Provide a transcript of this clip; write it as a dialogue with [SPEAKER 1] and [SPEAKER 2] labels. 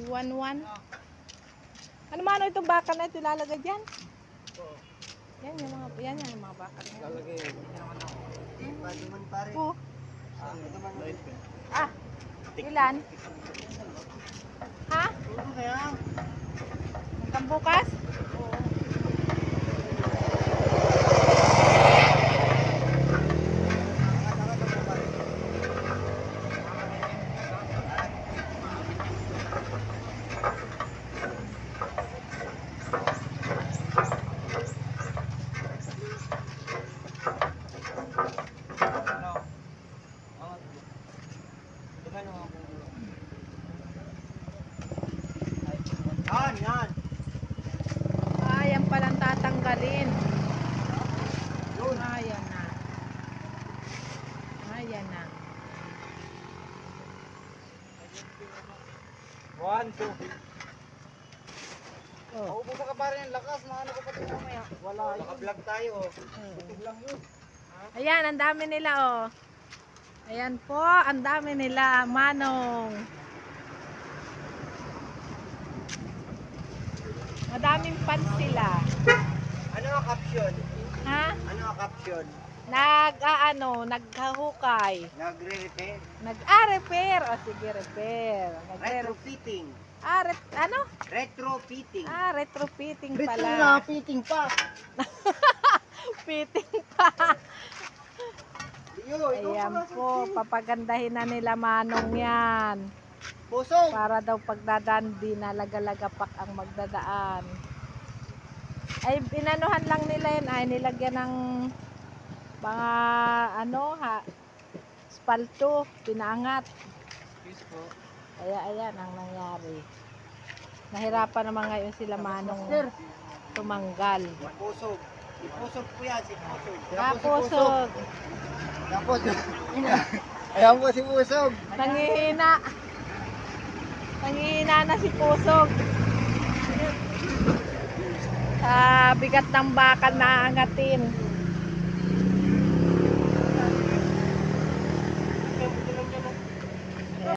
[SPEAKER 1] Si Juan Juan. Ano mano itong baka na ito ilalagay dyan? Yan yung mga, yan yung mga baka na.
[SPEAKER 2] Lalagay. Pwede man pare.
[SPEAKER 1] Oh,
[SPEAKER 2] Ah, man.
[SPEAKER 1] ah, ilan? Ha?
[SPEAKER 2] Ano kaya?
[SPEAKER 1] Hanggang bukas?
[SPEAKER 2] Ano? Oh. Tumano ako. Yan, yan.
[SPEAKER 1] Ah, yan palang tatanggalin.
[SPEAKER 2] Yun.
[SPEAKER 1] Ayan na. Ayan na.
[SPEAKER 2] One, two.
[SPEAKER 1] Oh.
[SPEAKER 2] Maupo ka pare ng lakas, maano ka pati mamaya. Wala yun. Naka-vlog tayo. oh. Tubig lang yun.
[SPEAKER 1] Ayan, ang dami nila oh. Ayan po, ang dami nila, Manong. Madaming pan sila.
[SPEAKER 2] Ano ang caption?
[SPEAKER 1] Ha?
[SPEAKER 2] Ano ang caption?
[SPEAKER 1] Nag, ah, ano, naghahukay.
[SPEAKER 2] Nagre-repair.
[SPEAKER 1] Nag, ah, repair. O, sige, repair.
[SPEAKER 2] Retrofitting.
[SPEAKER 1] ah, rep, ano?
[SPEAKER 2] Retrofitting.
[SPEAKER 1] Ah, retrofitting pala.
[SPEAKER 2] fitting pa.
[SPEAKER 1] Fitting pa. Ayan po, papagandahin na nila Manong yan.
[SPEAKER 2] Pusong.
[SPEAKER 1] Para daw pagdadaan, di na laga-lagapak ang magdadaan. Ay, inanuhan lang nila yun. Ay, nilagyan ng mga, ano, ha, spalto, pinaangat.
[SPEAKER 2] Excuse po.
[SPEAKER 1] Kaya, ayan ang nangyari. Nahirapan naman ngayon sila Manong tumanggal.
[SPEAKER 2] Pusog. Pusog po yan, si Pusog.
[SPEAKER 1] Ah, pusog.
[SPEAKER 2] Tapos, ayan po si Pusog.
[SPEAKER 1] Nangihina. Nangihina na si Pusog. Sa bigat ng bakal na angatin.